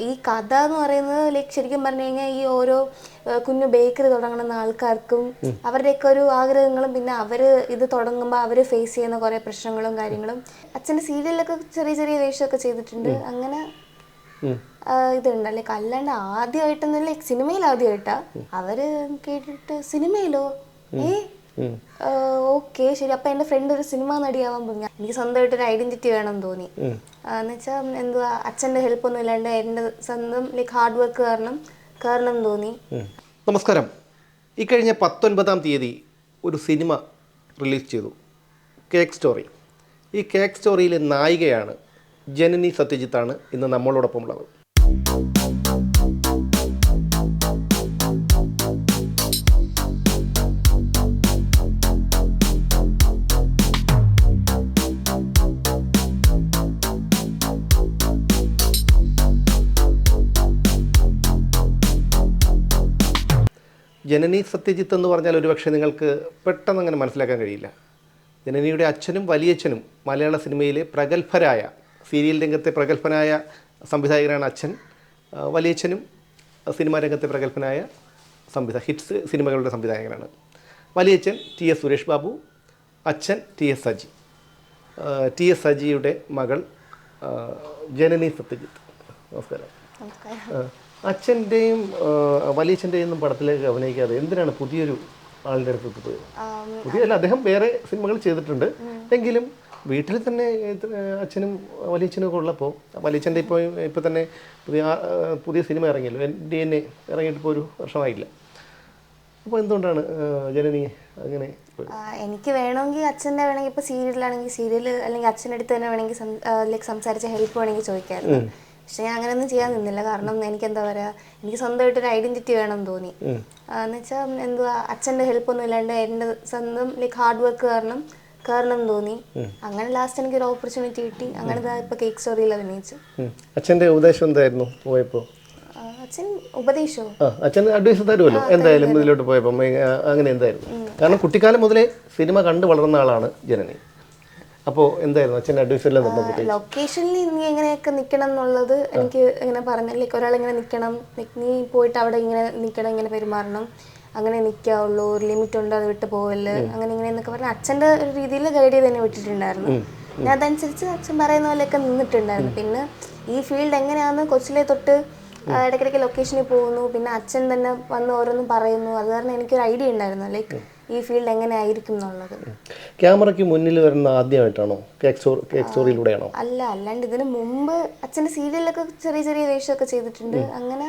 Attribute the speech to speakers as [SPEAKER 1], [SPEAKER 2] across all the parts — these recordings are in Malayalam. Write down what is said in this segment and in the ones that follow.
[SPEAKER 1] ഈ കഥ എന്ന് പറയുന്നത് ലൈക്ക് ശരിക്കും പറഞ്ഞു കഴിഞ്ഞാൽ ഈ ഓരോ കുഞ്ഞു ബേക്കറി തുടങ്ങുന്ന ആൾക്കാർക്കും അവരുടെയൊക്കെ ഒരു ആഗ്രഹങ്ങളും പിന്നെ അവർ ഇത് തുടങ്ങുമ്പോൾ അവർ ഫേസ് ചെയ്യുന്ന കുറേ പ്രശ്നങ്ങളും കാര്യങ്ങളും. അച്ഛന്റെ സീരിയലിലൊക്കെ ചെറിയ ചെറിയ വേഷമൊക്കെ ചെയ്തിട്ടുണ്ട്. അങ്ങനെ ഇതുണ്ട്. ലൈക്ക് അല്ലാണ്ട് ആദ്യമായിട്ടൊന്നും ലൈക്ക് സിനിമയിൽ ആദ്യമായിട്ടാ. അവർ കേട്ടിട്ട് സിനിമയിലോ? ഏ? ഓക്കെ ശരി. അപ്പൊ എന്റെ ഫ്രണ്ട് ഒരു സിനിമ നടിയാവാൻ പോയി. ഞാൻ- എനിക്ക് സ്വന്തമായിട്ട് ഒരു ഐഡന്റിറ്റി വേണം തോന്നി. എന്ന് വെച്ചാൽ എന്തുവാ അച്ഛന്റെ ഹെൽപ്പ് ഒന്നും ഇല്ലാണ്ട് എന്റെ സ്വന്തം ലൈക്ക് ഹാർഡ് വർക്ക് കാരണം കാരണം തോന്നി.
[SPEAKER 2] നമസ്കാരം. നമസ്കാരം ഇക്കഴിഞ്ഞ പത്തൊൻപതാം തീയതി ഒരു സിനിമ റിലീസ് ചെയ്തു. Cake story. ഈ കേക്ക് സ്റ്റോറിയിലെ നായികയാണ് ജനനി സത്യജിത്താണ് ഇന്ന് നമ്മളോടൊപ്പം ഉള്ളത് ജനനി സത്യജിത്ത് എന്ന് പറഞ്ഞാൽ ഒരുപക്ഷെ നിങ്ങൾക്ക് പെട്ടെന്ന് അങ്ങനെ മനസ്സിലാക്കാൻ കഴിയില്ല. ജനനിയുടെ അച്ഛനും വലിയച്ഛനും മലയാള സിനിമയിലെ പ്രഗത്ഭരായ സീരിയൽ രംഗത്തെ പ്രഗത്ഭനായ സംവിധായകനാണ് അച്ഛൻ. വലിയച്ഛനും സിനിമാ രംഗത്തെ പ്രഗത്ഭനായ സംവിധാ ഹിറ്റ്സ് സിനിമകളുടെ സംവിധായകനാണ്. വലിയച്ഛൻ ടി എസ് സുരേഷ് ബാബു അച്ഛൻ T S Saji. T S സജിയുടെ മകൾ ജനനി സത്യജിത്ത്. നമസ്കാരം.
[SPEAKER 1] നമസ്കാരം.
[SPEAKER 2] അച്ഛന്റെയും വലിയച്ഛന്റെയും ഒന്നും പടത്തിലേക്ക് അഭിനയിക്കാതെ എന്തിനാണ് പുതിയൊരു ആളുടെ അടുത്ത് പോയത്?
[SPEAKER 1] പുതിയ
[SPEAKER 2] പുതിയല്ല അദ്ദേഹം വേറെ സിനിമകൾ ചെയ്തിട്ടുണ്ട്. എങ്കിലും വീട്ടിൽ തന്നെ അച്ഛനും വലിയച്ഛനും ഒക്കെ ഉള്ളപ്പോൾ വലിയച്ഛന്റെ ഇപ്പോൾ ഇപ്പോൾ തന്നെ പുതിയ പുതിയ സിനിമ ഇറങ്ങിയല്ലോ. എൻ ഡി എൻ എ ഇറങ്ങിയിട്ട് ഇപ്പോൾ ഒരു വർഷമായില്ല. അപ്പോൾ എന്തുകൊണ്ടാണ് ജനനി അങ്ങനെ
[SPEAKER 1] എനിക്ക് വേണമെങ്കിൽ അച്ഛന്റെ വേണമെങ്കിൽ ഇപ്പോൾ സീരിയലാണെങ്കിൽ സീരിയൽ അല്ലെങ്കിൽ അച്ഛന്റെ അടുത്ത് തന്നെ വേണമെങ്കിൽ ലൈക്ക് സംസാരിച്ച ഹെൽപ്പ് വേണമെങ്കിൽ ചോദിക്കാമായിരുന്നു. പക്ഷെ ഞാൻ അങ്ങനെയൊന്നും ചെയ്യാൻ നിന്നില്ല. കാരണം എനിക്ക് എന്താ പറയാ എനിക്ക് സ്വന്തമായിട്ട് ഒരു ഐഡന്റിറ്റി വേണം തോന്നി. എന്ന് വെച്ചാൽ എന്തുവാ അച്ഛന്റെ ഹെൽപ്പ് ഒന്നും ഇല്ലാണ്ട് എന്റെ സ്വന്തം ലൈക്ക് ഹാർഡ് വർക്ക് കാരണം കാരണം തോന്നി. അങ്ങനെ ലാസ്റ്റ് എനിക്ക് ഒരു ഓപ്പർച്യൂണിറ്റി കിട്ടി. അങ്ങനെ ഇപ്പൊ കേക്ക് സ്റ്റോറിയിൽ അഭിനയിച്ചു.
[SPEAKER 2] അച്ഛന്റെ ഉപദേശം എന്തായിരുന്നു
[SPEAKER 1] പോയപ്പോ? അച്ഛൻ ഉപദേശോ?
[SPEAKER 2] ആ അച്ഛൻ അഡ്വൈസ് തരുമല്ലോ. എന്തായാലും ഇതിലോട്ട് പോയപ്പം ഏ, ആ, അങ്ങനെ എന്തായിരുന്നു. കാരണം കുട്ടിക്കാലം മുതലേ സിനിമ കണ്ടു വളർന്ന ആളാണ് ജനനി. അപ്പോൾ എന്തായിരുന്നു അച്ഛൻ അഡ്വൈസ്
[SPEAKER 1] ലൊക്കേഷനിൽ നീ എങ്ങനെയൊക്കെ നിൽക്കണം എന്നുള്ളത് എനിക്ക് ഇങ്ങനെ പറഞ്ഞു ലൈക്ക് ഒരാൾ ഇങ്ങനെ നിൽക്കണം നീ പോയിട്ട് അവിടെ ഇങ്ങനെ നിൽക്കണം ഇങ്ങനെ പെരുമാറണം. അങ്ങനെ നിൽക്കാവുള്ളൂ ഒരു ലിമിറ്റ് ഉണ്ട് അത് വിട്ട് പോവല്ല്. അങ്ങനെ ഇങ്ങനെ എന്നൊക്കെ പറഞ്ഞ് അച്ഛന്റെ ഒരു രീതിയിൽ ഗൈഡ് ചെയ്ത് തന്നെ വിട്ടിട്ടുണ്ടായിരുന്നു. ഞാൻ അതനുസരിച്ച് അച്ഛൻ പറയുന്ന പോലെയൊക്കെ നിന്നിട്ടുണ്ടായിരുന്നു. പിന്നെ ഈ ഫീൽഡ് എങ്ങനെയാണെന്ന് കൊച്ചിലെ തൊട്ട് ഇടയ്ക്കിടയ്ക്ക് ലൊക്കേഷനിൽ പോകുന്നു. പിന്നെ അച്ഛൻ തന്നെ വന്ന് ഓരോന്നും പറയുന്നു. അത് കാരണം എനിക്കൊരു ഐഡിയ ഉണ്ടായിരുന്നു. ലൈക്ക് ഈ ഫീൽഡ് എങ്ങനെ ആയിരിക്കും എന്നുള്ളത്
[SPEAKER 2] ക്യാമറയ്ക്ക് മുന്നിൽ വരുന്ന ആദ്യമായിട്ടാണോ? സ്റ്റോറിയിലൂടെയാണോ
[SPEAKER 1] അല്ല അല്ലാണ്ട് ഇതിന് മുമ്പ് അച്ഛന്റെ സീരിയലൊക്കെ ചെറിയ ചെറിയ വേഷമൊക്കെ ചെയ്തിട്ടുണ്ട്. അങ്ങനെ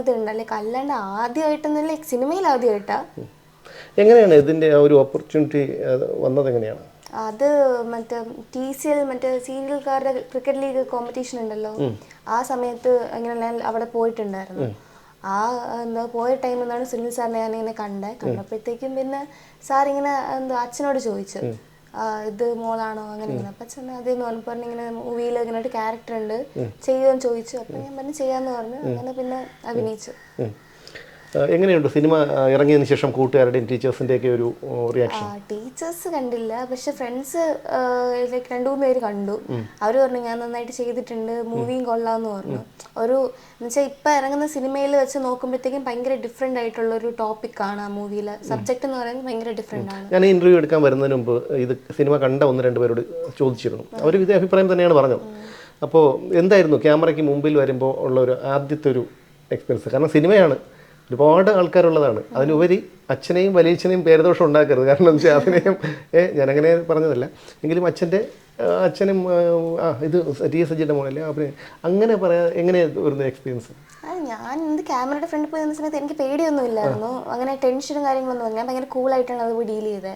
[SPEAKER 1] ഇതുണ്ടല്ലേ അല്ലാണ്ട് ആദ്യമായിട്ടൊന്നും ലൈക്ക് സിനിമയിൽ ആദ്യമായിട്ടാ.
[SPEAKER 2] എങ്ങനെയാണ് ഇതിന്റെ ഒരു ഓപ്പർച്യൂണിറ്റി വന്നത് എങ്ങനെയാണ്?
[SPEAKER 1] അത് മറ്റേ ടി സി എൽ മറ്റേ സീരിയൽക്കാരുടെ ക്രിക്കറ്റ് ലീഗ് കോമ്പറ്റീഷൻ ഉണ്ടല്ലോ. ആ സമയത്ത് ഇങ്ങനെ ഞാൻ അവിടെ പോയിട്ടുണ്ടായിരുന്നു. ആ എന്താ പോയ ടൈമിൽ നിന്നാണ് സുനിൽ സാറിനെ ഞാൻ ഇങ്ങനെ കണ്ടത് കണ്ടപ്പോഴത്തേക്കും പിന്നെ സാർ ഇങ്ങനെ എന്താ അച്ഛനോട് ചോദിച്ചു. ഇത് മോളാണോ? അങ്ങനെ ഇങ്ങനെ. അപ്പൊ അച്ഛൻ അതേന്ന് പറഞ്ഞു പറഞ്ഞു ഇങ്ങനെ മൂവിയിൽ ഇങ്ങനെ ഒരു ക്യാരക്ടർ ഉണ്ട്. ചെയ്യുമെന്ന് ചോദിച്ചു. അപ്പൊ ഞാൻ പറഞ്ഞു ചെയ്യാന്ന് പറഞ്ഞു. അങ്ങനെ പിന്നെ അഭിനയിച്ചു.
[SPEAKER 2] എങ്ങനെയുണ്ട് സിനിമ ഇറങ്ങിയതിന് ശേഷം കൂട്ടുകാരുടെയും ടീച്ചേഴ്സിന്റെയൊക്കെ ഒരു റിയാക്ഷൻ
[SPEAKER 1] ടീച്ചേഴ്സ് കണ്ടില്ല. പക്ഷെ ഫ്രണ്ട്സ് ലൈക്ക് രണ്ടു മൂന്ന് പേര് കണ്ടു അവർ പറഞ്ഞു ഞാൻ നന്നായിട്ട് ചെയ്തിട്ടുണ്ട്. മൂവിയും കൊള്ളാന്ന് പറഞ്ഞു. ഒരു എന്നുവെച്ചാൽ ഇപ്പൊ ഇറങ്ങുന്ന സിനിമയിൽ വെച്ച് നോക്കുമ്പോഴത്തേക്കും ഭയങ്കര ഡിഫറെന്റ് ആയിട്ടുള്ള ഒരു ടോപ്പിക് ആണ് ആ മൂവിയിലെ. സബ്ജക്റ്റ് എന്ന് പറയുന്നത് ഭയങ്കര ഡിഫറെന്റ് ആണ്.
[SPEAKER 2] ഞാൻ ഇന്റർവ്യൂ എടുക്കാൻ വരുന്നതിന് മുമ്പ് ഇത് സിനിമ കണ്ട ഒന്ന് രണ്ട് പേരോട് ചോദിച്ചിരുന്നു. അവർ ഇതേ അഭിപ്രായം തന്നെയാണ് പറഞ്ഞത്. അപ്പോൾ എന്തായിരുന്നു ക്യാമറയ്ക്ക് മുമ്പിൽ വരുമ്പോൾ ഉള്ള ഒരു ആദ്യത്തെ ഒരു എക്സ്പീരിയൻസ് കാരണം സിനിമയാണ് ഒരുപാട് ആൾക്കാരുള്ളതാണ്. അതിനുപരി അച്ഛനെയും വലിയച്ഛനെയും പേരദോഷം ഉണ്ടാക്കരുത്. കാരണം എന്ന് വെച്ചാൽ അഭിനയം ഏ ഞാനങ്ങനെ പറഞ്ഞതല്ല. എങ്കിലും അച്ഛന്റെ അച്ഛനും ആ, ഇത് ടി എസ് സജിയുടെ മോളല്ലേ അഭിനയം അങ്ങനെ പറയാ എങ്ങനെ വരുന്ന എക്സ്പീരിയൻസ്
[SPEAKER 1] ഞാൻ എന്ത് ക്യാമറയുടെ ഫ്രണ്ട് പോയി നിന്ന സമയത്ത് എനിക്ക് പേടിയൊന്നും ഇല്ലായിരുന്നു അങ്ങനെ ടെൻഷനും കാര്യങ്ങളൊന്നും. ഞാൻ ഭയങ്കര കൂളായിട്ടാണ് അത് ഡീൽ ചെയ്തത്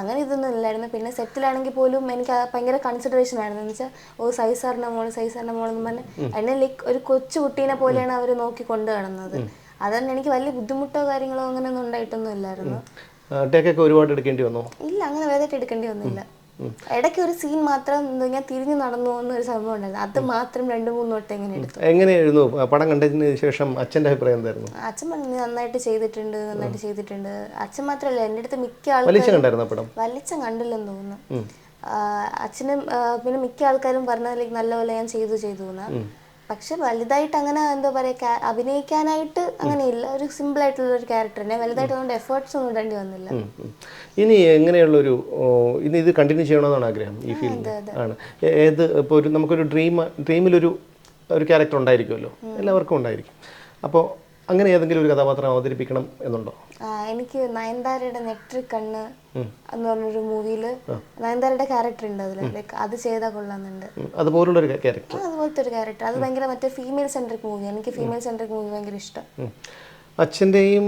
[SPEAKER 1] അങ്ങനെ ഇതൊന്നും ഇല്ലായിരുന്നു. പിന്നെ സെറ്റിലാണെങ്കിൽ പോലും എനിക്ക് ഭയങ്കര കൺസിഡറേഷൻ ആയിരുന്നു. എന്ന് വെച്ചാൽ ഓ സൈസാറിന്റെ മോൾ സൈസാറിന്റെ മോളെന്ന് പറഞ്ഞ് എന്നെ ലൈക്ക് ഒരു കൊച്ചു കുട്ടീനെ പോലെയാണ് അവർ നോക്കി കൊണ്ടു കാണുന്നത് അതുകൊണ്ട് എനിക്ക് വലിയ ബുദ്ധിമുട്ടോ കാര്യങ്ങളോ അങ്ങനെ ഒന്നും ഉണ്ടായിട്ടൊന്നും ഇല്ലായിരുന്നു.
[SPEAKER 2] ടേക്കൊക്കെ ഒരുപാട് എടുക്കേണ്ടി വന്നോ?
[SPEAKER 1] ഇല്ല അങ്ങനെ വേദമായിട്ട് എടുക്കേണ്ടി വന്നില്ല. ഇടയ്ക്ക് ഒരു സീൻ മാത്രം ഞാൻ തിരിഞ്ഞു നടന്നു പോകുന്ന ഒരു സംഭവം ഉണ്ടായിരുന്നു. അത് മാത്രം രണ്ട് മൂന്ന് വട്ടം ഇങ്ങനെ എടുത്തു.
[SPEAKER 2] എങ്ങനെയായിരുന്നു? പടം കണ്ടതിന് ശേഷം അച്ഛന്റെ അഭിപ്രായം എന്തായിരുന്നു?
[SPEAKER 1] അച്ഛൻ പറഞ്ഞു നന്നായിട്ട് ചെയ്തിട്ടുണ്ട് നന്നായിട്ട് ചെയ്തിട്ടുണ്ട്. അച്ഛൻ മാത്രമല്ല എന്റെ അടുത്ത് മിക്ക ആൾക്കാരും വലിച്ചം കണ്ടില്ലെന്ന് തോന്നുന്നു. അച്ഛനും പിന്നെ മിക്ക ആൾക്കാരും പറഞ്ഞതിലേക്ക് നല്ലപോലെ ഞാൻ ചെയ്തു ചെയ്തു എന്നാ. പക്ഷെ വലുതായിട്ട് അങ്ങനെ എന്താ പറയുക അഭിനയിക്കാനായിട്ട് അങ്ങനെ ഇല്ല ഒരു സിമ്പിൾ ആയിട്ടുള്ള ഒരു ക്യാരക്ടറിനെ വലുതായിട്ട് അതുകൊണ്ട് എഫേർട്സ് ഒന്നും ഇടേണ്ടി വന്നില്ല.
[SPEAKER 2] ഇനി എങ്ങനെയുള്ളൊരു ഒരു ഇനി ഇത് കണ്ടിന്യൂ ചെയ്യണമെന്നാണ് ആഗ്രഹം ഈ ഫീൽഡ് ആണ്. ഏത് ഇപ്പോൾ ഒരു നമുക്കൊരു ഡ്രീം ഡ്രീമിലൊരു ഒരു ക്യാരക്ടർ ഉണ്ടായിരിക്കുമല്ലോ. എല്ലാവർക്കും ഉണ്ടായിരിക്കും. അപ്പോൾ അങ്ങനെ ഏതെങ്കിലും ഒരു കഥാപാത്രം അവതരിപ്പിക്കണം എന്നുണ്ടോ?
[SPEAKER 1] എനിക്ക് നയൻതാരയുടെ നെറ്റ് കണ്ണ് എന്ന് പറഞ്ഞൊരു മൂവിയിൽ നയൻതാരയുടെ ക്യാരക്ടർ ഉണ്ട് അതിൽ ലൈക്ക് അത് ചെയ്താൽ കൊള്ളാന്നുണ്ട്
[SPEAKER 2] അതുപോലുള്ള ഒരു ക്യാരക്ടർ
[SPEAKER 1] അതുപോലത്തെ ഒരു ക്യാരക്ടർ അത് ഭയങ്കര മറ്റേ ഫീമെയിൽ സെൻട്രിക് മൂവിയാണ് എനിക്ക് ഫീമെയിൽ സെൻട്രിക് മൂവി ഭയങ്കര ഇഷ്ടം.
[SPEAKER 2] അച്ഛന്റെയും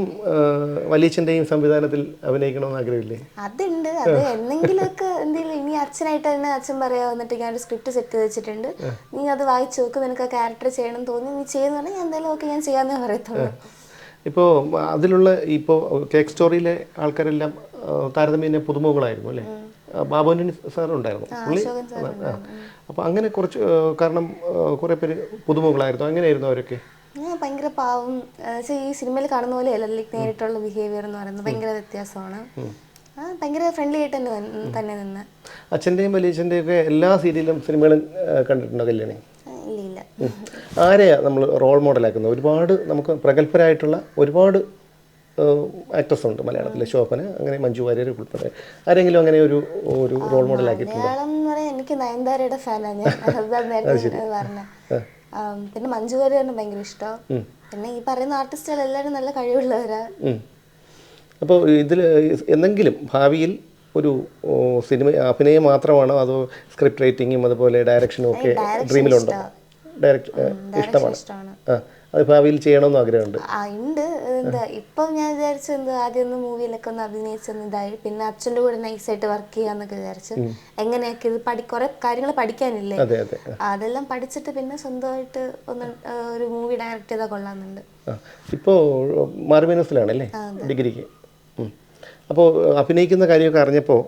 [SPEAKER 2] വലിയച്ഛന്റെയും സംവിധാനത്തിൽ അഭിനയിക്കണമെന്ന് ആഗ്രഹമില്ലേ?
[SPEAKER 1] അതുണ്ട്. അത് എന്തെങ്കിലുമൊക്കെ എന്തെങ്കിലും ഇനി അച്ഛനായിട്ട് തന്നെ അച്ഛൻ പറയാ വന്നിട്ട് ഞാൻ സ്ക്രിപ്റ്റ് സെറ്റ് ചെയ്ത് വെച്ചിട്ടുണ്ട്. നീ അത് വായിച്ചു നോക്ക് നിനക്ക് ആ ക്യാരക്ടർ ചെയ്യണം തോന്നി നീ ചെയ്യുന്ന പറഞ്ഞാൽ ഞാൻ എന്തായാലും ഓക്കെ ഞാൻ ചെയ്യാന്നേ പറയത്തുള്ളൂ.
[SPEAKER 2] ഇപ്പോൾ അതിലുള്ള ഇപ്പോൾ കേക്ക് സ്റ്റോറിയിലെ ആൾക്കാരെല്ലാം താരതമ്യേന പുതുമുഖങ്ങളായിരുന്നു അല്ലേ? ബാബുവിന് സാർ ഉണ്ടായിരുന്നു പുള്ളി? അപ്പോൾ അങ്ങനെ കുറച്ച് കാരണം കുറേ പേര് പുതുമുഖങ്ങളായിരുന്നു. അങ്ങനെയായിരുന്നു അവരൊക്കെ?
[SPEAKER 1] ഭയങ്കര പാവം ഈ സിനിമയിൽ കാണുന്ന പോലെ ലൈക്ക് നേരിട്ടുള്ള ബിഹേവിയർ എന്ന് പറയുന്നത്. ഭയങ്കര വ്യത്യാസമാണ്. ഭയങ്കര ഫ്രണ്ട്ലി ആയിട്ട് തന്നെ തന്നെ നിന്ന്.
[SPEAKER 2] അച്ഛന്റെയും വലിയച്ഛന്റെയും ഒക്കെ എല്ലാ സീരിയലും സിനിമകളും കണ്ടിട്ടുണ്ടോ കല്യാണി?
[SPEAKER 1] ഇല്ല
[SPEAKER 2] ആരെയാ നമ്മൾ റോൾ മോഡൽ ആക്കുന്നത്? ഒരുപാട് നമുക്ക് പ്രഗത്ഭരായിട്ടുള്ള ഒരുപാട് ആക്ടേഴ്സ് ഉണ്ട് മലയാളത്തിലെ. ശോഭന അങ്ങനെ മഞ്ജു വാര്യർ ഉൾപ്പെടെ. ആരെങ്കിലും അങ്ങനെ ഒരു ഒരു റോൾ മോഡലാക്കിയിട്ടുണ്ടോ
[SPEAKER 1] എന്ന് പറയാൻ എനിക്ക് നയൻതാരയുടെ ഫാനാണ് ഞാൻ. പിന്നെ മഞ്ജു വാര്യറിനെ ഭയങ്കര ഇഷ്ടം. പിന്നെ ഈ പറയുന്ന ആർട്ടിസ്റ്റുകൾ എല്ലാവരും നല്ല കഴിവുള്ളവരാ.
[SPEAKER 2] അപ്പോൾ ഇതിൽ എന്തെങ്കിലും ഭാവിയിൽ ഒരു സിനിമ അഭിനയം മാത്രമാണോ അതോ സ്ക്രിപ്റ്റ് റൈറ്റിങ്ങും അതുപോലെ ഡയറക്ഷനും ഒക്കെ ഡ്രീമിലുണ്ടോ ഡയറക്റ്റ് ഇഷ്ടമാണ്.
[SPEAKER 1] ഇഷ്ടമാണ്
[SPEAKER 2] ആ. അത് ഭാവിയിൽ ചെയ്യണമെന്ന് ആഗ്രഹമുണ്ട്.
[SPEAKER 1] ആ ഉണ്ട്. എന്താ ഇപ്പം ഞാൻ വിചാരിച്ചു എന്താ ആദ്യം ഒന്ന് മൂവിയിലൊക്കെ ഒന്ന് അഭിനയിച്ചൊന്ന് ഇതായി. പിന്നെ അച്ഛന്റെ കൂടെ നൈസായിട്ട് വർക്ക് ചെയ്യാന്നൊക്കെ വിചാരിച്ചു. എങ്ങനെയൊക്കെ ഇത് പഠി കുറെ കാര്യങ്ങൾ പഠിക്കാനില്ലേ?
[SPEAKER 2] അതെ അതെ.
[SPEAKER 1] അതെല്ലാം പഠിച്ചിട്ട് പിന്നെ സ്വന്തമായിട്ട് ഒന്ന് ഒരു മൂവി ഡയറക്റ്റ് ചെയ്താൽ കൊള്ളാമെന്നുണ്ട്.
[SPEAKER 2] ഇപ്പോ ഇപ്പോൾ മാർബിനസിലാണല്ലേ ഡിഗ്രിക്ക്. അപ്പോ അപ്പോൾ അഭിനയിക്കുന്ന കാര്യമൊക്കെ അറിഞ്ഞപ്പോൾ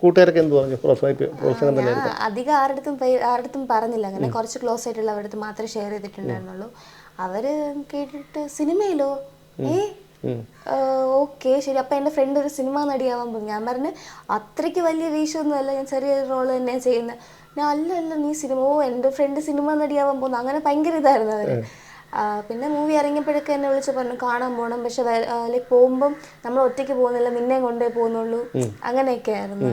[SPEAKER 2] കൂട്ടുകാരൊക്കെ എന്ത് പറഞ്ഞു? പ്രോത്സാഹനം തന്നെ
[SPEAKER 1] അധികം ആരുടെ ആരുടെടുത്തും പറഞ്ഞില്ല. അങ്ങനെ കുറച്ച് ക്ലോസ് ആയിട്ടുള്ള അവരുടെ മാത്രമേ ഷെയർ ചെയ്തിട്ടുണ്ടായിരുന്നുള്ളൂ. അവർ കേട്ടിട്ട് സിനിമയിലോ? ഏ? ഓക്കെ ശരി. അപ്പൊ എന്റെ ഫ്രണ്ട് ഒരു സിനിമ നടിയാവാൻ പോകും ഞാൻ പറഞ്ഞു അത്രയ്ക്ക് വലിയ വീശൊന്നുമല്ല അല്ല ഞാൻ ചെറിയ റോൾ തന്നെ ചെയ്യുന്നത് ഞാൻ അല്ല അല്ല നീ സിനിമ ഓ എന്റെ ഫ്രണ്ട് സിനിമ നടിയാവാൻ പോകുന്നു അങ്ങനെ ഭയങ്കര ഇതായിരുന്നു അവർ. പിന്നെ മൂവി ഇറങ്ങിയപ്പോഴൊക്കെ എന്നെ വിളിച്ച് പറഞ്ഞു കാണാൻ പോകണം പക്ഷെ ലൈക്ക് പോകുമ്പം നമ്മൾ ഒറ്റയ്ക്ക് പോകുന്നില്ല നിന്നെ കൊണ്ടേ പോകുന്നുള്ളൂ. അങ്ങനെയൊക്കെ ആയിരുന്നു.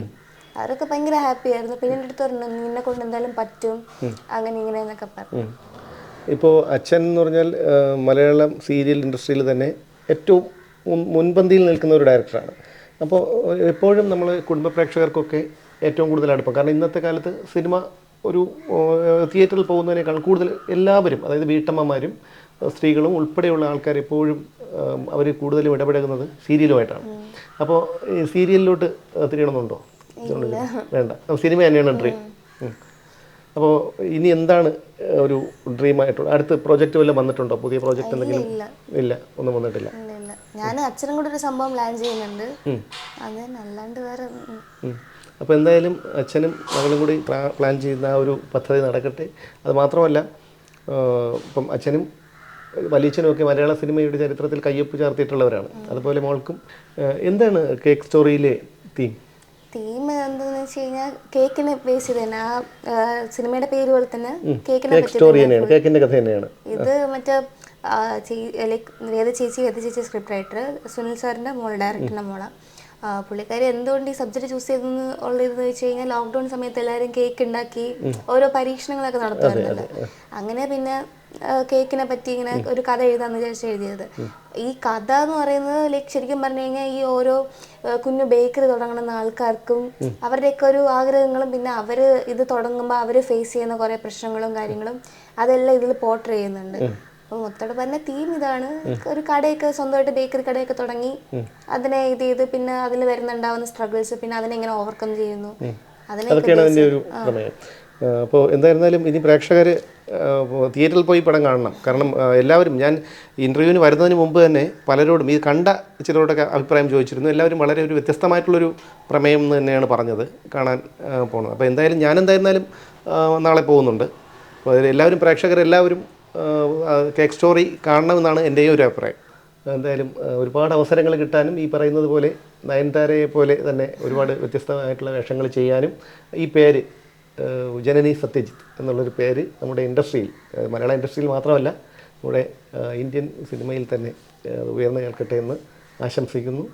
[SPEAKER 1] അവരൊക്കെ ഭയങ്കര ഹാപ്പി ആയിരുന്നു. പിന്നെ എന്റെ അടുത്ത് പറഞ്ഞു നിന്നെ കൊണ്ട് എന്തായാലും പറ്റും. അങ്ങനെ ഇങ്ങനെ എന്നൊക്കെ പറഞ്ഞു.
[SPEAKER 2] ഇപ്പോൾ അച്ഛൻ എന്ന് പറഞ്ഞാൽ മലയാളം സീരിയൽ ഇൻഡസ്ട്രിയിൽ തന്നെ ഏറ്റവും മുൻപന്തിയിൽ നിൽക്കുന്ന ഒരു ഡയറക്ടറാണ്. അപ്പോൾ എപ്പോഴും നമ്മൾ കുടുംബ പ്രേക്ഷകർക്കൊക്കെ ഏറ്റവും കൂടുതൽ അടുപ്പം. കാരണം ഇന്നത്തെ കാലത്ത് സിനിമ ഒരു തിയേറ്ററിൽ പോകുന്നതിനേക്കാൾ കൂടുതൽ എല്ലാവരും അതായത് വീട്ടമ്മമാരും സ്ത്രീകളും ഉൾപ്പെടെയുള്ള ആൾക്കാർ എപ്പോഴും അവർ കൂടുതലും ഇടപഴകുന്നത് സീരിയലുമായിട്ടാണ്. അപ്പോൾ സീരിയലിലോട്ട് തിരിയണമെന്നുണ്ടോ? വേണ്ട. സിനിമ തന്നെയാണ് ഡ്രീം അപ്പോൾ ഇനി എന്താണ് ഒരു ഡ്രീം ആയിട്ടുള്ള അടുത്ത പ്രോജക്റ്റ് വല്ലതും വന്നിട്ടുണ്ടോ? പുതിയ പ്രോജക്റ്റ് എന്തെങ്കിലും?
[SPEAKER 1] ഇല്ല.
[SPEAKER 2] ഒന്നും വന്നിട്ടില്ല.
[SPEAKER 1] ഞാൻ അച്ഛനും കൂടെ ഒരു സംഭവം പ്ലാൻ ചെയ്യുന്നുണ്ട്. അത് അല്ലാണ്ട് വേറെ.
[SPEAKER 2] അപ്പോൾ എന്തായാലും അച്ഛനും മകളും കൂടി പ്ലാൻ ചെയ്യുന്ന ആ ഒരു പദ്ധതി നടക്കട്ടെ. അത് മാത്രമല്ല ഇപ്പം അച്ഛനും വലിയച്ഛനും ഒക്കെ മലയാള സിനിമയുടെ ചരിത്രത്തിൽ കയ്യൊപ്പ് ചേർത്തിട്ടുള്ളവരാണ് അതുപോലെ മോൾക്കും എന്താണ് കേക്ക് സ്റ്റോറിയിലെ തീം
[SPEAKER 1] തീം എന്താന്ന് വെച്ച് കഴിഞ്ഞാൽ കേക്കിനെ ബേസ് ചെയ്ത് തന്നെ ആ സിനിമയുടെ പേര് പോലെ തന്നെ കേക്കിനെ
[SPEAKER 2] കേക്ക് സ്റ്റോറി തന്നെയാണ്. കേക്കിന്റെ കഥ തന്നെയാണ്.
[SPEAKER 1] ഇത് മറ്റേ ലൈക് വേദ ചേച്ചി വേദ ചേച്ചി സ്ക്രിപ്റ്റ് റൈറ്റർ സുനിൽ സാറിന്റെ മോൾ ഡയറക്ടറിന്റെ മോള. ആ, പുള്ളിക്കാരി എന്തുകൊണ്ട് ഈ സബ്ജക്ട് ചൂസ് ചെയ്തെന്ന് ഉള്ളതെന്ന് വെച്ച് കഴിഞ്ഞാൽ ലോക്ക്ഡൌൺ സമയത്ത് എല്ലാവരും കേക്ക് ഉണ്ടാക്കി ഓരോ പരീക്ഷണങ്ങളൊക്കെ നടത്തുന്നുണ്ട് അങ്ങനെ പിന്നെ കേക്കിനെ പറ്റി ഇങ്ങനെ ഒരു കഥ എഴുതാന്ന് വിചാരിച്ച് എഴുതിയത്. ഈ കഥ എന്ന് പറയുന്നത് ലൈക്ക് ശരിക്കും പറഞ്ഞു കഴിഞ്ഞാൽ ഈ ഓരോ കുഞ്ഞു ബേക്കറി തുടങ്ങുന്ന ആൾക്കാർക്കും അവരുടെയൊക്കെ ഒരു ആഗ്രഹങ്ങളും പിന്നെ അവർ ഇത് തുടങ്ങുമ്പോൾ അവർ ഫേസ് ചെയ്യുന്ന കുറെ പ്രശ്നങ്ങളും കാര്യങ്ങളും അതെല്ലാം ഇതിൽ പോർട്ട്രേ ചെയ്യുന്നുണ്ട്. അപ്പൊ മൊത്തം പറഞ്ഞ തീം ഇതാണ്. ഒരു കടയൊക്കെ സ്വന്തമായിട്ട് ബേക്കറി കടയൊക്കെ തുടങ്ങി അതിനെ ഇത് ചെയ്ത് പിന്നെ അതിൽ വരുന്നുണ്ടാവുന്ന സ്ട്രഗിൾസ് പിന്നെ അതിനെ എങ്ങനെ ഓവർകം ചെയ്യുന്നു. അതിനെ
[SPEAKER 2] അപ്പോൾ എന്തായിരുന്നാലും ഇനി പ്രേക്ഷകർ തിയേറ്ററിൽ പോയി പടം കാണണം. കാരണം എല്ലാവരും ഞാൻ ഇന്റർവ്യൂവിന് വരുന്നതിന് മുമ്പ് തന്നെ പലരോടും ഇത് കണ്ട ചിലരോടൊക്കെ അഭിപ്രായം ചോദിച്ചിരുന്നു. എല്ലാവരും വളരെ ഒരു വ്യത്യസ്തമായിട്ടുള്ളൊരു പ്രമേയം എന്ന് തന്നെയാണ് പറഞ്ഞത് കാണാൻ പോകുന്നത് അപ്പോൾ എന്തായാലും ഞാൻ എന്തായിരുന്നാലും നാളെ പോകുന്നുണ്ട്. അപ്പോൾ എല്ലാവരും പ്രേക്ഷകരെല്ലാവരും കേക്ക് സ്റ്റോറി കാണണമെന്നാണ് എന്റെയും ഒരു അഭിപ്രായം. എന്തായാലും ഒരുപാട് അവസരങ്ങൾ കിട്ടാനും ഈ പറയുന്നത് പോലെ നയൻതാരയെ പോലെ തന്നെ ഒരുപാട് വ്യത്യസ്തമായിട്ടുള്ള വേഷങ്ങൾ ചെയ്യാനും ഈ പേര് ജനനി സത്യജിത്ത് എന്നുള്ളൊരു പേര് നമ്മുടെ ഇൻഡസ്ട്രിയിൽ മലയാള ഇൻഡസ്ട്രിയിൽ മാത്രമല്ല നമ്മുടെ ഇന്ത്യൻ സിനിമയിൽ തന്നെ ഉയർന്നു കേൾക്കട്ടെ എന്ന് ആശംസിക്കുന്നു.